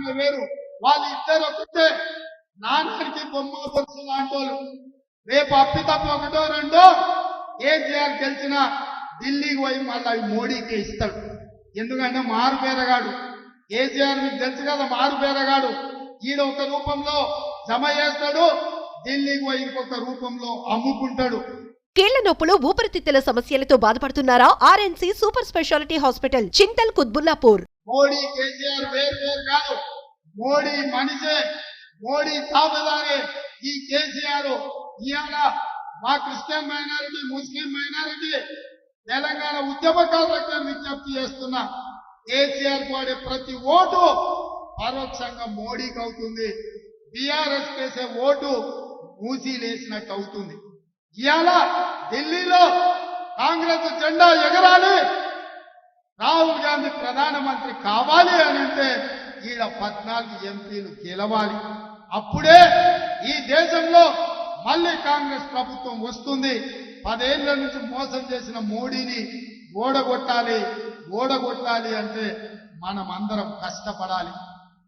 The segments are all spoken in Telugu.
ఆమె వేరు. వాళ్ళు ఇద్దరు ఒకటే. నాన్నకి బొమ్మ బొత్సు లాంటోళ్ళు రేపు అప్పితప్ప ఒకటో రెండో. కేసీఆర్ గెలిచిన ఢిల్లీకి పోయి మళ్ళీ అవి మోడీకి ఇస్తాడు. ఎందుకంటే మారు పేరగాడు. కేసీఆర్ మీకు తెలుసు కదా మారు పేరగాడు. ఈడ ఒక రూపంలో జమ చేస్తాడు. ఢిల్లీకి పోయి ఇంకొక రూపంలో అమ్ముకుంటాడు. కీళ్ళ నొప్పులు ఊపిరితిత్తుల సమస్యలతో బాధపడుతున్నారా? R N C super specialty hospital Chintal Quthbullapur. Modi K C R వేరు వేరు కాదు. మోడీ మనిషే మోడీ తాబేదారే ఈ కేసీఆర్ ఇవాళ మా Christian minority Muslim minority Telangana ఉద్యమకారులకు విజ్ఞప్తి చేస్తున్నా. కేసీఆర్ వాడే ప్రతి ఓటు పరోక్షంగా మోడీకి అవుతుంది. బీఆర్ఎస్ వేసే ఓటు మూసీలేసినట్టు అవుతుంది. ఇవాళ ఢిల్లీలో కాంగ్రెస్ జెండా ఎగరాలి. రాహుల్ గాంధీ ప్రధానమంత్రి కావాలి అని అంటే ఈడ పద్నాలుగు ఎంపీలు గెలవాలి. అప్పుడే ఈ దేశంలో మళ్ళీ కాంగ్రెస్ ప్రభుత్వం వస్తుంది. పదేళ్ళ నుంచి మోసం చేసిన మోడీని ఓడగొట్టాలి ఓడగొట్టాలి అంటే మనం అందరం కష్టపడాలి.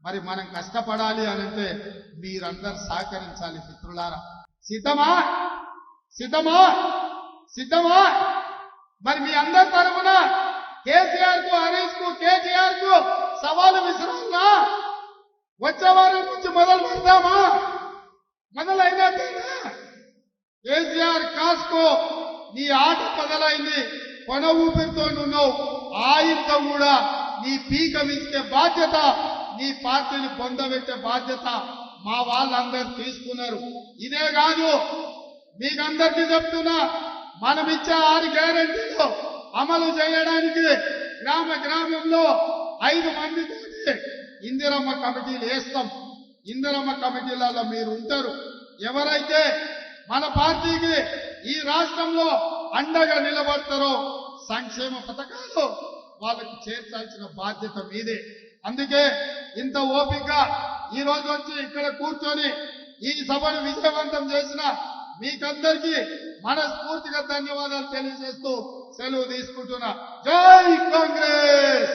మరి మనం కష్టపడాలి అని అంటే మీరందరూ సహకరించాలి మిత్రులారా. సిద్ధమా? సిద్ధమా? సిద్ధమా? మరి మీ అందరి తరఫున కేసీఆర్కు హరీష్కు కేటీఆర్కు సవాలు విసిరాలా వచ్చే వారం నుంచి మొదలు పెడదామా మొదలైనట్టేనా కేసీఆర్ కాస్కో నీ ఆట మొదలైంది కొన ఊపిరితో ఉన్నావు ఆయుధ కూడా నీ పీక విసికే బాధ్యత నీ పార్టీని పొందబెట్టే బాధ్యత మా వాళ్ళందరూ తీసుకున్నారు. ఇదే కాదు మీకందరికీ చెప్తున్నా మనం ఇచ్చే ఆరు గ్యారంటీలు అమలు చేయడానికి గ్రామ గ్రామంలో ఐదు మంది ఇందిరమ్మ కమిటీలు వేస్తాం. ఇందిరమ్మ కమిటీలలో మీరు ఉంటారు ఎవరైతే మన పార్టీకి ఈ రాష్ట్రంలో అండగా నిలబడతారో సంక్షేమ పథకాలు వాళ్ళకి చేర్చాల్సిన బాధ్యత మీదే. అందుకే ఇంత ఓపిక ఈ రోజు వచ్చి ఇక్కడ కూర్చొని ఈ సభను విజయవంతం చేసిన మీకందరికీ మనస్ఫూర్తిగా ధన్యవాదాలు తెలియజేస్తూ సెలవు తీసుకుంటున్నా. జై కాంగ్రెస్!